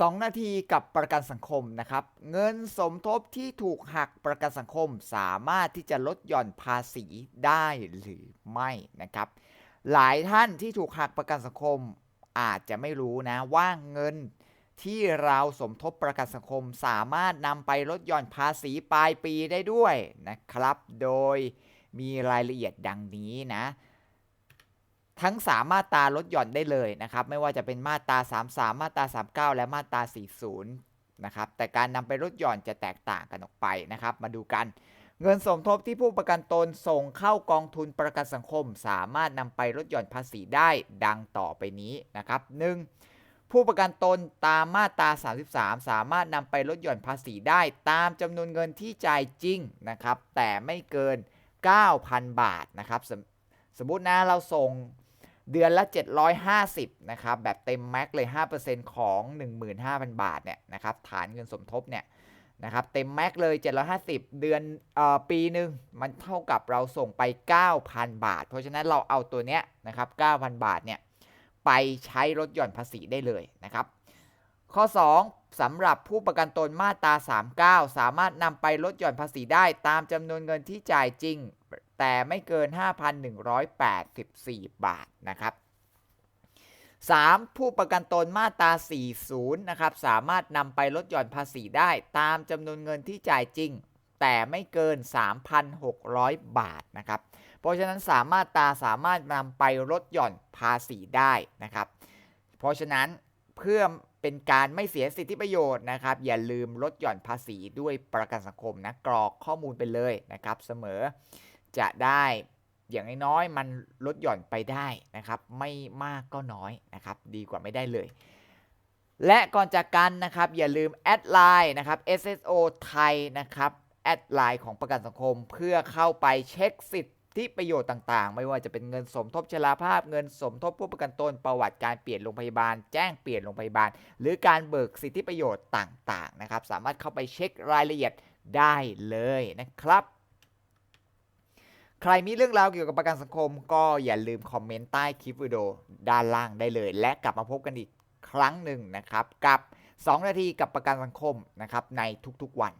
2 นาทีกับประกันสังคมนะครับ เงินสมทบที่ถูกหักประกันสังคมสามารถที่จะลดหย่อนภาษีได้หรือไม่นะครับ หลายท่านที่ถูกหักประกันสังคมอาจจะไม่รู้นะว่าเงินที่เราสมทบประกันสังคมสามารถนำไปลดหย่อนภาษีปลายปีได้ด้วยนะครับ โดยมีรายละเอียดดังนี้นะ ทั้ง 3 มาตราลดหย่อนได้เลยนะครับ ไม่ว่าจะเป็นมาตรา 33 มาตรา 39 และมาตรา 40 นะครับ แต่การนำไปลดหย่อนจะแตกต่างกันออกไปนะครับ มาดูกัน เงินสมทบที่ผู้ประกันตนส่งเข้ากองทุนประกันสังคม สามารถนำไปลดหย่อนภาษีได้ดังต่อไปนี้นะครับ 1. ผู้ประกันตนตามมาตรา 33 สามารถนำไปลดหย่อนภาษีได้ตามจำนวนเงินที่จ่ายจริงนะครับ แต่ไม่เกิน 9,000 บาทนะครับ สมสมมุตินะเราส่ง เดือนละ 750นะครับแบบเต็มแม็กเลย 5%ของ 15,000 บาทเนี่ยนะครับฐานเงินสมทบเนี่ยนะครับเต็มแม็กเลย 750 เดือนเอ่อปีหนึ่งมันเท่ากับเราส่งไป 9,000 บาท เพราะฉะนั้นเราเอาตัวเนี้ยนะครับ 9,000 บาทเนี่ยไปใช้ลดหย่อนภาษีได้เลยนะครับ ข้อ 2สำหรับผู้ประกันตนมาตรา 39 สามารถนำไปลดหย่อนภาษีได้ตามจำนวนเงินที่จ่ายจริง แต่ไม่เกิน 5,184 บาทนะครับ 3. ผู้ประกันตนมาตรา 40 นะครับ สามารถนำไปลดหย่อนภาษีได้ตามจำนวนเงินที่จ่ายจริง แต่ไม่เกิน 3,600 บาทนะครับ เพราะฉะนั้นสามารถตาสามารถนำไปลดหย่อนภาษีได้นะครับ เพราะฉะนั้นเพื่อเป็นการไม่เสียสิทธิประโยชน์นะครับ อย่าลืมลดหย่อนภาษีด้วยประกันสังคมนะกรอกข้อมูลไปเลยนะครับ เสมอ จะได้อย่างน้อยๆมันลดหย่อนไปได้นะครับ ไม่มากก็น้อยนะครับ ดีกว่าไม่ได้เลย และก่อนจากกันนะครับ อย่าลืมแอดไลน์นะครับ SSO ไทยนะครับแอดไลน์ของประกันสังคมเพื่อเข้าไปเช็คสิทธิประโยชน์ต่างๆ ไม่ว่าจะเป็นเงินสมทบชราภาพ เงินสมทบผู้ประกันตนประวัติการเปลี่ยนโรงพยาบาล แจ้งเปลี่ยนโรงพยาบาล หรือการเบิกสิทธิประโยชน์ต่างๆนะครับ สามารถเข้าไปเช็ครายละเอียดได้เลยนะครับ ใครมีเรื่องราวเกี่ยวกับประกันสังคม ก็อย่าลืมคอมเมนต์ใต้คลิปวิดีโอด้านล่างได้เลย และกลับมาพบกันอีกครั้งหนึ่งนะครับ กับ 2 นาทีกับประกันสังคมนะครับในทุกๆวัน